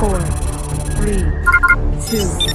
four, three, two.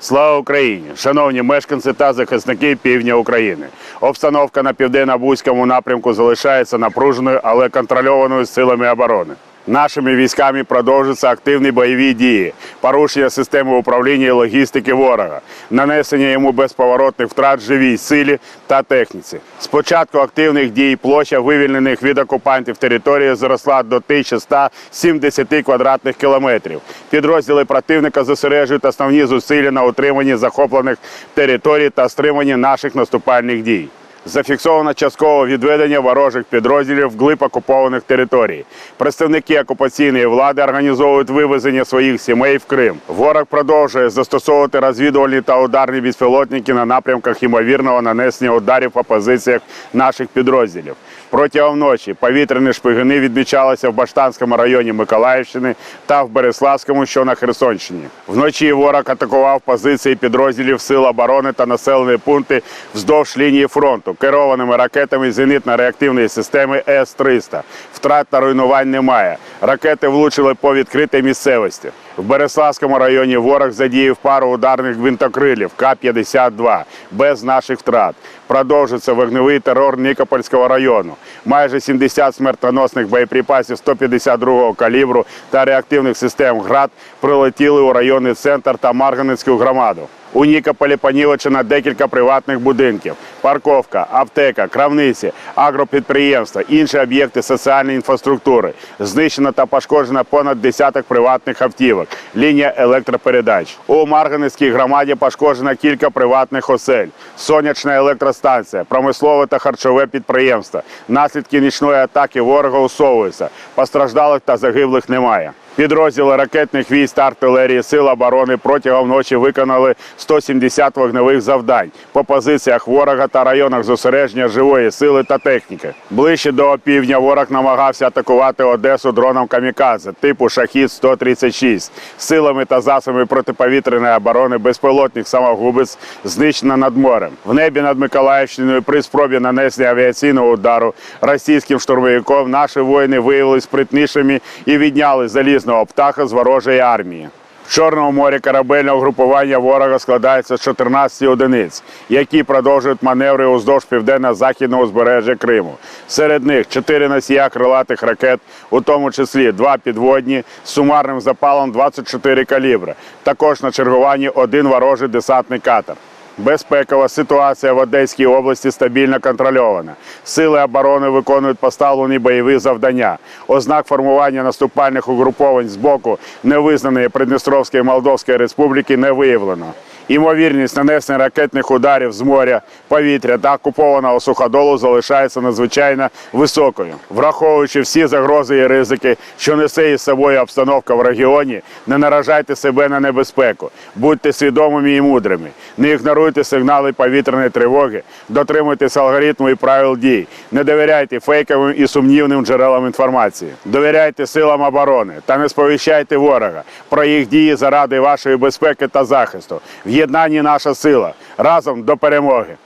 Слава Україні! Шановні мешканці та захисники півдня України. Обстановка на південно-бузькому напрямку залишається напруженою, але контрольованою силами оборони. Нашими військами продовжуються активні бойові дії, порушення системи управління і логістики ворога, нанесення йому безповоротних втрат живій силі та техніці. З початку активних дій площа вивільнених від окупантів території зросла до 1170 квадратних кілометрів. Підрозділи противника зосереджують основні зусилля на утриманні захоплених територій та стриманні наших наступальних дій. Зафіксовано часткове відведення ворожих підрозділів вглиб окупованих територій. Представники окупаційної влади організовують вивезення своїх сімей в Крим. Ворог продовжує застосовувати розвідувальні та ударні безпілотники на напрямках ймовірного нанесення ударів по позиціях наших підрозділів. Протягом ночі повітряні шпигуни відмічалися в Баштанському районі Миколаївщини та в Береславському, що на Херсонщині. Вночі ворог атакував позиції підрозділів Сил оборони та населені пункти вздовж лінії фронту керованими ракетами зенітно-реактивної системи С-300. Втрат та руйнувань немає. Ракети влучили по відкритій місцевості. В Береславському районі ворог задіяв пару ударних гвинтокрилів К-52 без наших втрат. Продовжується вогневий терор Нікопольського району. Майже 70 смертоносних боєприпасів 152-го калібру та реактивних систем ГРАД прилетіли у районний центр та Марганецьку громаду. У Нікополі понівечено декілька приватних будинків, парковка, аптека, крамниці, агропідприємства, інші об'єкти соціальної інфраструктури. Знищено та пошкоджено понад десяток приватних автівок, лінія електропередач. У Марганецькій громаді пошкоджено кілька приватних осель, сонячна електростанція, промислове та харчове підприємство. Наслідки нічної атаки ворога усовуються. Постраждалих та загиблих немає. Підрозділи ракетних військ та артилерії Сил оборони протягом ночі виконали 170 вогневих завдань по позиціях ворога та районах зосередження живої сили та техніки. Ближче до опівдня ворог намагався атакувати Одесу дроном камікадзе типу Шахід 136 силами та засобами протиповітряної оборони безпілотних самогубець знищено над морем. В небі над Миколаївщиною при спробі нанесення авіаційного удару російським штурмовиком наші воїни виявилися спритнішими і відняли залізного птаха з ворожої армії. В Чорному морі корабельного групування ворога складається з 14 одиниць, які продовжують маневри уздовж південно-західного узбережжя Криму. Серед них 4 носія крилатих ракет, у тому числі 2 підводні з сумарним запалом 24 калібри. Також на чергуванні один ворожий десантний катер. Безпекова ситуація в Одеській області стабільно контрольована. Сили оборони виконують поставлені бойові завдання. Ознак формування наступальних угруповань з боку невизнаної Придністровської Молдовської Республіки не виявлено. Імовірність нанесення ракетних ударів з моря, повітря та окупованого суходолу залишається надзвичайно високою. Враховуючи всі загрози і ризики, що несе із собою обстановка в регіоні, не наражайте себе на небезпеку, будьте свідомими і мудрими, не ігноруйте сигнали повітряної тривоги, дотримуйтесь алгоритму і правил дій, не довіряйте фейковим і сумнівним джерелам інформації, довіряйте силам оборони та не сповіщайте ворога про їх дії заради вашої безпеки та захисту. В єднанні наша сила разом до перемоги.